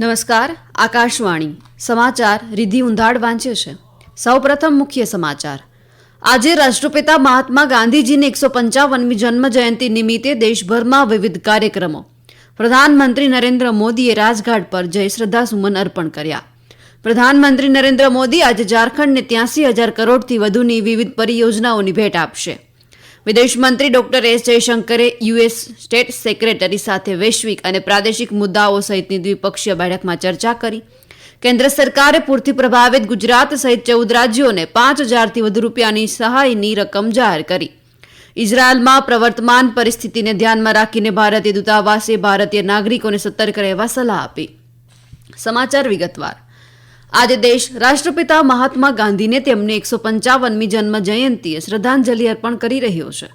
નમસ્કાર, આકાશવાણી. સમાચાર રિધિ ઉંધાડ વાંચે છે. સૌપ્રથમ મુખ્ય સમાચાર. આજે રાષ્ટ્રપિતા મહાત્મા ગાંધીજીની એકસો પંચાવનમી જન્મ જયંતિ નિમિત્તે દેશભરમાં વિવિધ કાર્યક્રમો. પ્રધાનમંત્રી નરેન્દ્ર મોદીએ રાજઘાટ પર જય શ્રદ્ધાસુમન અર્પણ કર્યા. પ્રધાનમંત્રી નરેન્દ્ર મોદી આજે ઝારખંડને ત્યાસી હજાર કરોડથી વધુની વિવિધ પરિયોજનાઓની ભેટ આપશે. વિદેશ મંત્રી ડોક્ટર એસ જયશંકરે યુએસ સ્ટેટ સેક્રેટરી સાથે વૈશ્વિક અને પ્રાદેશિક મુદ્દાઓ સહિતની દ્વિપક્ષીય બેઠકમાં ચર્ચા કરી. કેન્દ્ર સરકારે પૂરથી પ્રભાવિત ગુજરાત સહિત ચૌદ રાજ્યોને પાંચ હજારથી વધુ રૂપિયાની સહાયની રકમ જાહેર કરી. ઇઝરાયલમાં પ્રવર્તમાન પરિસ્થિતિને ધ્યાનમાં રાખીને ભારતીય દૂતાવાસે ભારતીય નાગરિકોને સતર્ક રહેવા સલાહ આપી. સમાચાર વિગતવાર. આજે દેશ રાષ્ટ્રપિતા મહાત્મા ગાંધીને તેમની એકસો પંચાવનમી જન્મ જયંતિએ શ્રદ્ધાંજલિ અર્પણ કરી રહ્યો છે.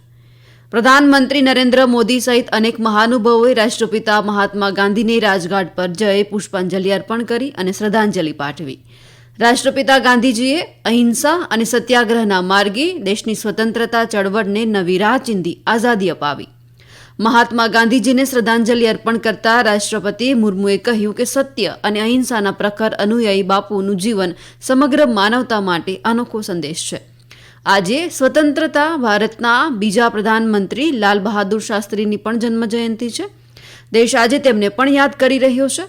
પ્રધાનમંત્રી નરેન્દ્ર મોદી સહિત અનેક મહાનુભાવોએ રાષ્ટ્રપિતા મહાત્મા ગાંધીને રાજઘાટ પર જઈ પુષ્પાંજલિ અર્પણ કરી અને શ્રદ્ધાંજલિ પાઠવી. રાષ્ટ્રપિતા ગાંધીજીએ અહિંસા અને સત્યાગ્રહના માર્ગે દેશની સ્વતંત્રતા ચળવળને નવી રાહ ચીંધી આઝાદી અપાવી. મહાત્મા ગાંધીજીને શ્રદ્ધાંજલિ અર્પણ કરતા રાષ્ટ્રપતિ મુર્મુએ કહ્યું કે સત્ય અને અહિંસાના પ્રખર અનુયાયી બાપુનું જીવન સમગ્ર માનવતા માટે અનોખો સંદેશ છે. આજે સ્વતંત્રતા ભારતના બીજા પ્રધાનમંત્રી લાલ બહાદુર શાસ્ત્રીની પણ જન્મ જયંતિ છે. દેશ આજે તેમને પણ યાદ કરી રહ્યો છે.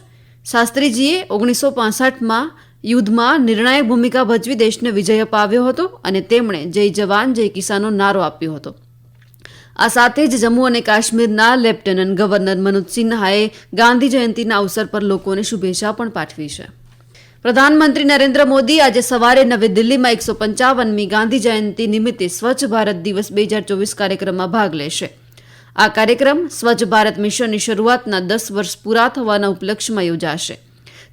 શાસ્ત્રીજીએ ઓગણીસો પાસઠમાં યુદ્ધમાં નિર્ણાયક ભૂમિકા ભજવી દેશને વિજય અપાવ્યો હતો અને તેમણે જય જવાન, જય કિસાનનો નારો આપ્યો હતો. આ સાથે જ જમ્મુ અને કાશ્મીરના લેફ્ટનન્ટ ગવર્નર મનોજ સિન્હાએ ગાંધી જયંતિના અવસર પર લોકોને શુભેચ્છા પણ પાઠવી છે. પ્રધાનમંત્રી નરેન્દ્ર મોદી આજે સવારે નવી દિલ્હીમાં એકસો પંચાવનમી ગાંધી જયંતિ નિમિત્તે સ્વચ્છ ભારત દિવસ બે હજાર ચોવીસ કાર્યક્રમમાં ભાગ લેશે. આ કાર્યક્રમ સ્વચ્છ ભારત મિશનની શરૂઆતના દસ વર્ષ પૂરા થવાના ઉપલક્ષ્યમાં યોજાશે,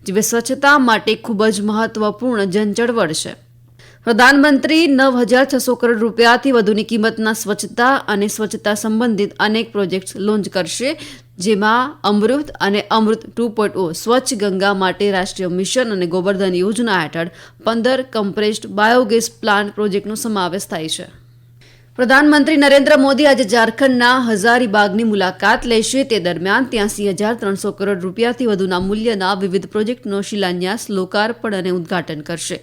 જે સ્વચ્છતા માટે ખૂબ જ મહત્વપૂર્ણ જનચળવળ છે. પ્રધાનમંત્રી નવ હજાર છસો કરોડ રૂપિયાથી વધુની કિંમતના સ્વચ્છતા અને સ્વચ્છતા સંબંધિત અનેક પ્રોજેક્ટ્સ લોન્ચ કરશે, જેમાં અમૃત અને અમૃત ટુ પોઈન્ટ ઓ સ્વચ્છ ગંગા માટે રાષ્ટ્રીય મિશન અને ગોબર્ધન યોજના હેઠળ પંદર કમ્પ્રેસ્ડ બાયોગેસ પ્લાન્ટ પ્રોજેક્ટનો સમાવેશ થાય છે. પ્રધાનમંત્રી નરેન્દ્ર મોદી આજે ઝારખંડના હજારીબાગની મુલાકાત લેશે. તે દરમિયાન ત્યાંસી હજાર ત્રણસો કરોડ રૂપિયાથી વધુના મૂલ્યના વિવિધ પ્રોજેક્ટનો શિલાન્યાસ, લોકાર્પણ અને ઉદ્ઘાટન કરશે.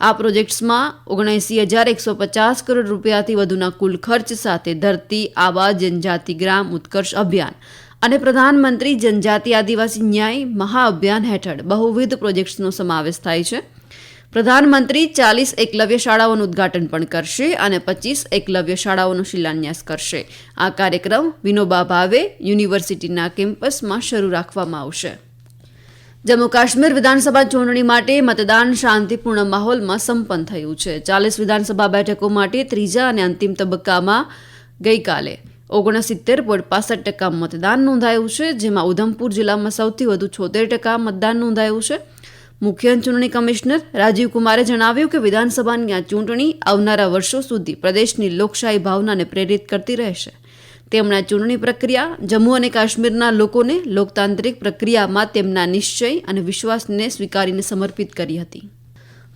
આ પ્રોજેક્ટ્સમાં ઓગણએંસી હજાર એકસો પચાસ કરોડ રૂપિયાથી વધુના કુલ ખર્ચ સાથે ધરતી આવા જનજાતિ ગ્રામ ઉત્કર્ષ અભિયાન અને પ્રધાનમંત્રી જનજાતિ આદિવાસી ન્યાય મહાઅભિયાન હેઠળ બહુવિધ પ્રોજેક્ટ્સનો સમાવેશ થાય છે. પ્રધાનમંત્રી ચાલીસ એકલવ્ય શાળાઓનું ઉદ્ઘાટન પણ કરશે અને પચીસ એકલવ્ય શાળાઓનો શિલાન્યાસ કરશે. આ કાર્યક્રમ વિનોબા ભાવે યુનિવર્સિટીના કેમ્પસમાં શરૂ રાખવામાં આવશે. જમ્મુ કાશ્મીર વિધાનસભા ચૂંટણી માટે મતદાન શાંતિપૂર્ણ માહોલમાં સંપન્ન થયું છે. ચાલીસ વિધાનસભા બેઠકો માટે ત્રીજા અને અંતિમ તબક્કામાં ગઈકાલે ઓગણસિત્તેર પોઈન્ટ પાસઠ ટકા મતદાન નોંધાયું છે, જેમાં ઉધમપુર જિલ્લામાં સૌથી વધુ છોતેર ટકા મતદાન નોંધાયું છે. મુખ્ય ચૂંટણી કમિશનર રાજીવ કુમારે જણાવ્યું કે વિધાનસભાની આ ચૂંટણી આવનારા વર્ષો સુધી પ્રદેશની લોકશાહી ભાવનાને પ્રેરિત કરતી રહેશે. તેમણે ચૂંટણી પ્રક્રિયા જમ્મુ અને કાશ્મીરના લોકોને લોકતાંત્રિક પ્રક્રિયામાં તેમના નિશ્ચય અને વિશ્વાસને સ્વીકારીને સમર્પિત કરી હતી.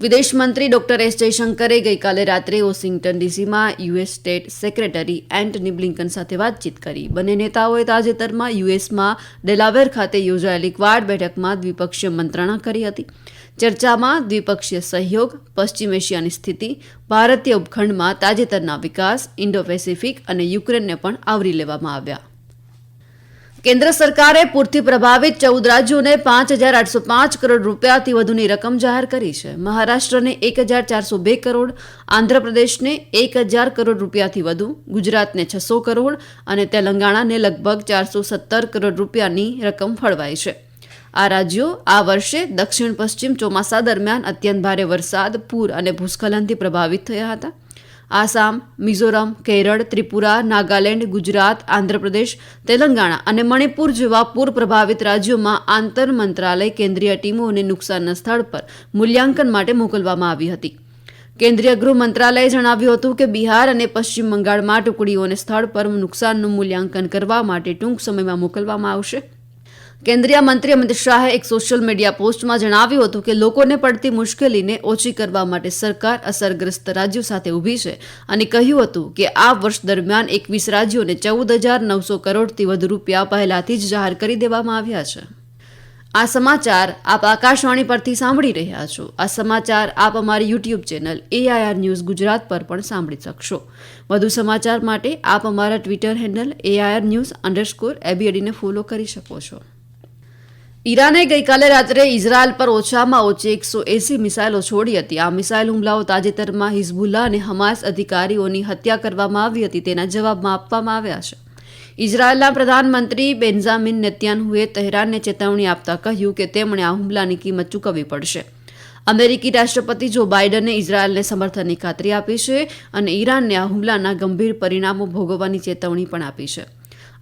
વિદેશ મંત્રી ડોક્ટર એસ જયશંકરે ગઈકાલે રાત્રે Washington ડીસીમાં US state secretary Antony Blinken સાથે વાતચીત કરી. બંને નેતાઓએ તાજેતરમાં યુએસમાં ડેલાવેર ખાતે યોજાયેલી ક્વાડ બેઠકમાં દ્વિપક્ષીય મંત્રણા કરી હતી. ચર્ચામાં દ્વિપક્ષીય સહયોગ, પશ્ચિમ એશિયાની સ્થિતિ, ભારતીય ઉપખંડમાં તાજેતરના વિકાસ, ઇન્ડો પેસિફિક અને યુક્રેનને પણ આવરી લેવામાં આવ્યા. કેન્દ્ર સરકારે પૂરથી પ્રભાવિત ચૌદ રાજ્યોને પાંચ હજાર આઠસો પાંચ કરોડ રૂપિયાથી વધુની રકમ જાહેર કરી છે. મહારાષ્ટ્રને એક હજાર ચારસો બે કરોડ, આંધ્રપ્રદેશને એક હજાર કરોડ રૂપિયાથી વધુ, ગુજરાતને છસો કરોડ અને તેલંગાણાને લગભગ ચારસો સત્તર કરોડ રૂપિયાની રકમ ફળવાઈ છે. આ રાજ્યો આ વર્ષે દક્ષિણ પશ્ચિમ ચોમાસા દરમિયાન અત્યંત ભારે વરસાદ, પૂર અને ભૂસ્ખલનથી પ્રભાવિત થયા હતા. આસામ, મિઝોરમ, કેરળ, ત્રિપુરા, નાગાલેન્ડ, ગુજરાત, આંધ્રપ્રદેશ, તેલંગાણા અને મણિપુર જેવા પૂર પ્રભાવિત રાજ્યોમાં આંતર મંત્રાલય કેન્દ્રીય ટીમોને નુકસાનના સ્થળ પર મૂલ્યાંકન માટે મોકલવામાં આવી હતી. કેન્દ્રીય ગૃહ મંત્રાલયે જણાવ્યું હતું કે બિહાર અને પશ્ચિમ બંગાળમાં ટુકડીઓને સ્થળ પર નુકસાનનું મૂલ્યાંકન કરવા માટે ટૂંક સમયમાં મોકલવામાં આવશે. કેન્દ્રીય મંત્રી અમિત શાહે એક સોશિયલ મીડિયા પોસ્ટમાં જણાવ્યું હતું કે લોકોને પડતી મુશ્કેલીને ઓછી કરવા માટે સરકાર અસરગ્રસ્ત રાજ્યો સાથે ઊભી છે અને કહ્યું હતું કે આ વર્ષ દરમિયાન એકવીસ રાજ્યોને ચૌદ હજાર નવસો કરોડથી વધુ રૂપિયા પહેલાથી જ જાહેર કરી દેવામાં આવ્યા છે. આ સમાચાર આપ આકાશવાણી પરથી સાંભળી રહ્યા છો. આ સમાચાર આપ અમારી YouTube channel AIR news Gujarat પર પણ સાંભળી શકશો. વધુ સમાચાર માટે આપ અમારા Twitter handle AIR news underscore એબીએડીને follow કરી શકો છો. ઈરાને ગઈકાલે રાત્રે ઇઝરાયલ પર ઓછામાં ઓછી એકસો એસી મિસાઇલો છોડી હતી. આ મિસાઇલ હુમલાઓ તાજેતરમાં હિઝબુલ્લા અને હમાસ અધિકારીઓની હત્યા કરવામાં આવી હતી તેના જવાબમાં આપવામાં આવ્યા છે. ઇઝરાયેલના પ્રધાનમંત્રી બેન્ઝામિન નેત્યાનહુએ તહેરાનને ચેતવણી આપતા કહ્યું કે તેમણે આ હુમલાની કિંમત ચૂકવવી પડશે. અમેરિકી રાષ્ટ્રપતિ જો બાઇડને ઇઝરાયેલને સમર્થનની ખાતરી આપી છે અને ઈરાનને આ હુમલાના ગંભીર પરિણામો ભોગવવાની ચેતવણી પણ આપી છે.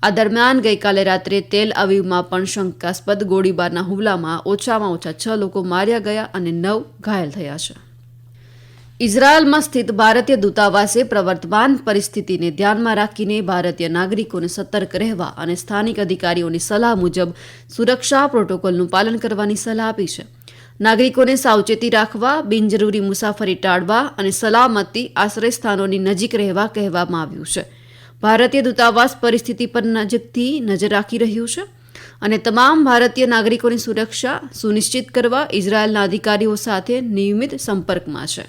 આ દરમિયાન ગઈકાલે રાત્રે તેલ અવીવમાં પણ શંકાસ્પદ ગોળીબારના હુમલામાં ઓછામાં ઓછા છ લોકો માર્યા ગયા અને નવ ઘાયલ થયા છે. ઇઝરાયલમાં સ્થિત ભારતીય દૂતાવાસે પ્રવર્તમાન પરિસ્થિતિને ધ્યાનમાં રાખીને ભારતીય નાગરિકોને સતર્ક રહેવા અને સ્થાનિક અધિકારીઓની સલાહ મુજબ સુરક્ષા પ્રોટોકોલનું પાલન કરવાની સલાહ આપી છે. નાગરિકોને સાવચેતી રાખવા, બિનજરૂરી મુસાફરી ટાળવા અને સલામતી આશ્રય સ્થાનોની નજીક રહેવા કહેવામાં આવ્યું છે. ભારતીય દૂતાવાસ પરિસ્થિતિ પર નજીકથી નજર રાખી રહ્યું છે અને તમામ ભારતીય નાગરિકોની સુરક્ષા સુનિશ્ચિત કરવા ઇઝરાયેલના અધિકારીઓ સાથે નિયમિત સંપર્કમાં છે.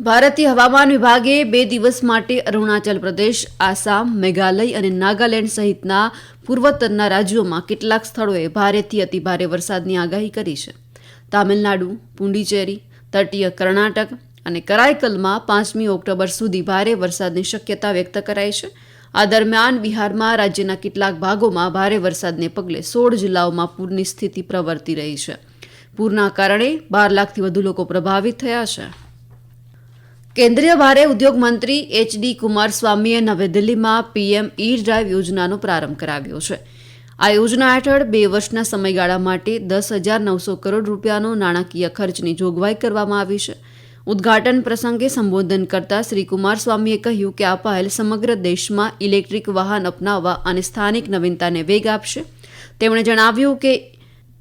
ભારતીય હવામાન વિભાગે બે દિવસ માટે અરુણાચલ પ્રદેશ, આસામ, મેઘાલય અને નાગાલેન્ડ સહિતના પૂર્વોત્તરના રાજ્યોમાં કેટલાક સ્થળોએ ભારેથી અતિભારે વરસાદની આગાહી કરી છે. તામિલનાડુ, પુંડિચેરી, તટીય કર્ણાટક અને કરાઈકલમાં પાંચમી ઓક્ટોબર સુધી ભારે વરસાદની શક્યતા વ્યક્ત કરાઈ છે. આ દરમિયાન બિહારમાં રાજ્યના કેટલાક ભાગોમાં ભારે વરસાદને પગલે સોળ જિલ્લાઓમાં પૂરની સ્થિતિ પ્રવર્તી રહી છે. પૂરના કારણે બાર લાખથી વધુ લોકો પ્રભાવિત થયા છે. કેન્દ્રીય ભારે ઉદ્યોગ મંત્રી એચ ડી કુમારસ્વામીએ નવી દિલ્હીમાં પીએમ ઈ ડ્રાઈવ યોજનાનો પ્રારંભ કરાવ્યો છે. આ યોજના હેઠળ બે વર્ષના સમયગાળા માટે દસ હજાર નવસો કરોડ રૂપિયાનો નાણાકીય ખર્ચની જોગવાઈ કરવામાં આવી છે. ઉદ્ઘાટન પ્રસંગે સંબોધન કરતા શ્રી કુમારસ્વામીએ કહ્યું કે આ પહેલ સમગ્ર દેશમાં ઇલેક્ટ્રિક વાહન અપનાવવા અને સ્થાનિક નવીનતાને વેગ આપશે. તેમણે જણાવ્યું કે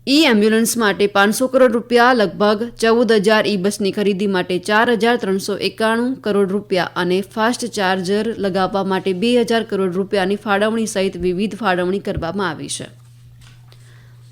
ઈ એમ્બ્યુલન્સ માટે પાંચસો કરોડ રૂપિયા, લગભગ ચૌદ હજાર ઈ બસની ખરીદી માટે ચાર હજાર ત્રણસો એકાણું કરોડ રૂપિયા અને ફાસ્ટ ચાર્જર લગાવવા માટે બે હજાર કરોડ રૂપિયાની ફાળવણી સહિત વિવિધ ફાળવણી કરવામાં આવી છે.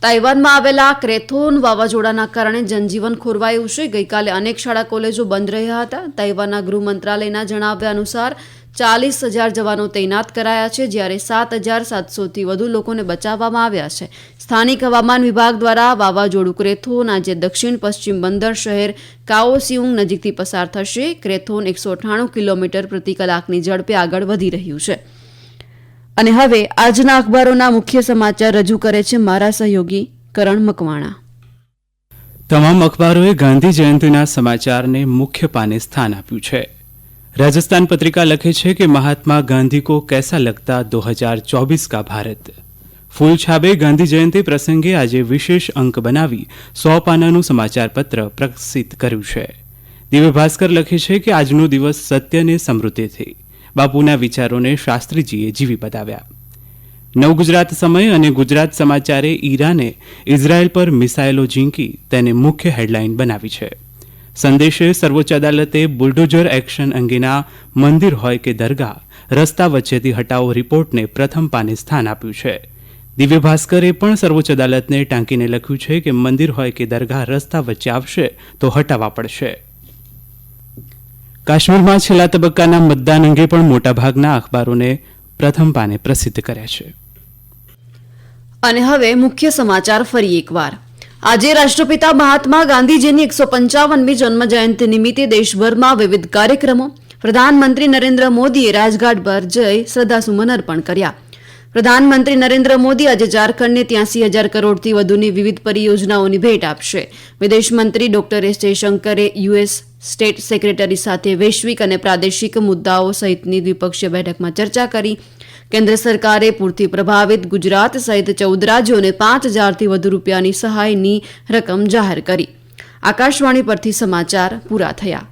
તાઇવાનમાં આવેલા ક્રેથોન વાવાઝોડાના કારણે જનજીવન ખોરવાયું છે. ગઈકાલે અનેક શાળા, કોલેજો બંધ રહ્યા હતા. તાઇવાનના ગૃહ મંત્રાલયના જણાવ્યા અનુસાર ચાલીસ હજાર જવાનો તૈનાત કરાયા છે, જ્યારે સાત હજાર સાતસોથી વધુ લોકોને બચાવવામાં આવ્યા છે. સ્થાનિક હવામાન વિભાગ દ્વારા વાવાઝોડું ક્રેથોન આજે દક્ષિણ પશ્ચિમ બંદર શહેર કાઓસિયુંગ નજીકથી પસાર થશે. ક્રેથોન એકસો અઠ્ઠાણું કિલોમીટર પ્રતિ કલાકની ઝડપે આગળ વધી રહ્યું છે. અને હવે આજના અખબારોના મુખ્ય સમાચાર રજૂ કરે છે મારા સહયોગી કરણ મકવાણા. તમામ અખબારોએ ગાંધી જયંતિના સમાચારને મુખ્ય પાને સ્થાન આપ્યું છે. રાજસ્થાન પત્રિકા લખે છે કે મહાત્મા ગાંધી કો કૈસા લગતા દો હજાર ચોવીસ કા ભારત? ફૂલછાબે ગાંધી જયંતિ પ્રસંગે આજે વિશેષ અંક બનાવી સો પાનાનું સમાચાર પત્ર પ્રકાશિત કર્યું છે. દિવ્ય ભાસ્કર લખે છે કે આજનો દિવસ સત્યને સમૃદ્ધિથી બાપુના વિચારોને શાસ્ત્રીજીએ જીવી બતાવ્યા નવગુજરાત સમય અને ગુજરાત સમાચારે ઈરાને ઇઝરાયલ પર મિસાઇલો ઝીંકી તેને મુખ્ય હેડલાઇન બનાવી છે. સંદેશે સર્વોચ્ચ અદાલતે બુલડોઝર એક્શન અંગેના મંદિર હોય કે દરગાહ, રસ્તા વચ્ચેથી હટાવો રિપોર્ટને પ્રથમ પાને સ્થાન આપ્યું છે. દિવ્ય ભાસ્કરે પણ સર્વોચ્ચ અદાલતને ટાંકીને લખ્યું છે કે મંદિર હોય કે દરગાહ રસ્તા વચ્ચે આવશે તો હટાવવા પડશે. કાશ્મીરમાં છેલ્લા તબક્કાના મતદાન અંગે પણ મોટાભાગના અખબારોને પ્રથમ પાને પ્રસિદ્ધ કર્યા છે. અને હવે મુખ્ય સમાચાર ફરી એકવાર. આજે રાષ્ટ્રપિતા મહાત્મા ગાંધીજીની એકસો પંચાવનમી જન્મ જયંતિ નિમિત્તે દેશભરમાં વિવિધ કાર્યક્રમો પ્રધાનમંત્રી નરેન્દ્ર મોદીએ રાજઘાટ પર જઈ શ્રદ્ધાસુમન અર્પણ કર્યા. પ્રધાનમંત્રી નરેન્દ્ર મોદી આજે ઝારખંડને ત્યાંસી હજાર કરોડથી વધુની વિવિધ પરિયોજનાઓની ભેટ આપશે. વિદેશમંત્રી ડોક્ટર એસ જયશંકરે યુએસ સ્ટેટ સેક્રેટરી સાથે વૈશ્વિક અને પ્રાદેશિક મુદ્દાઓ સહિતની દ્વિપક્ષીય બેઠકમાં ચર્ચા કરી. કેન્દ્ર સરકારે પૂરથી પ્રભાવિત ગુજરાત સહિત ચૌદ રાજ્યોને પાંચ હજારથી વધુ રૂપિયાની સહાયની રકમ જાહેર કરી. આકાશવાણી પરથી સમાચાર પૂરા થયા.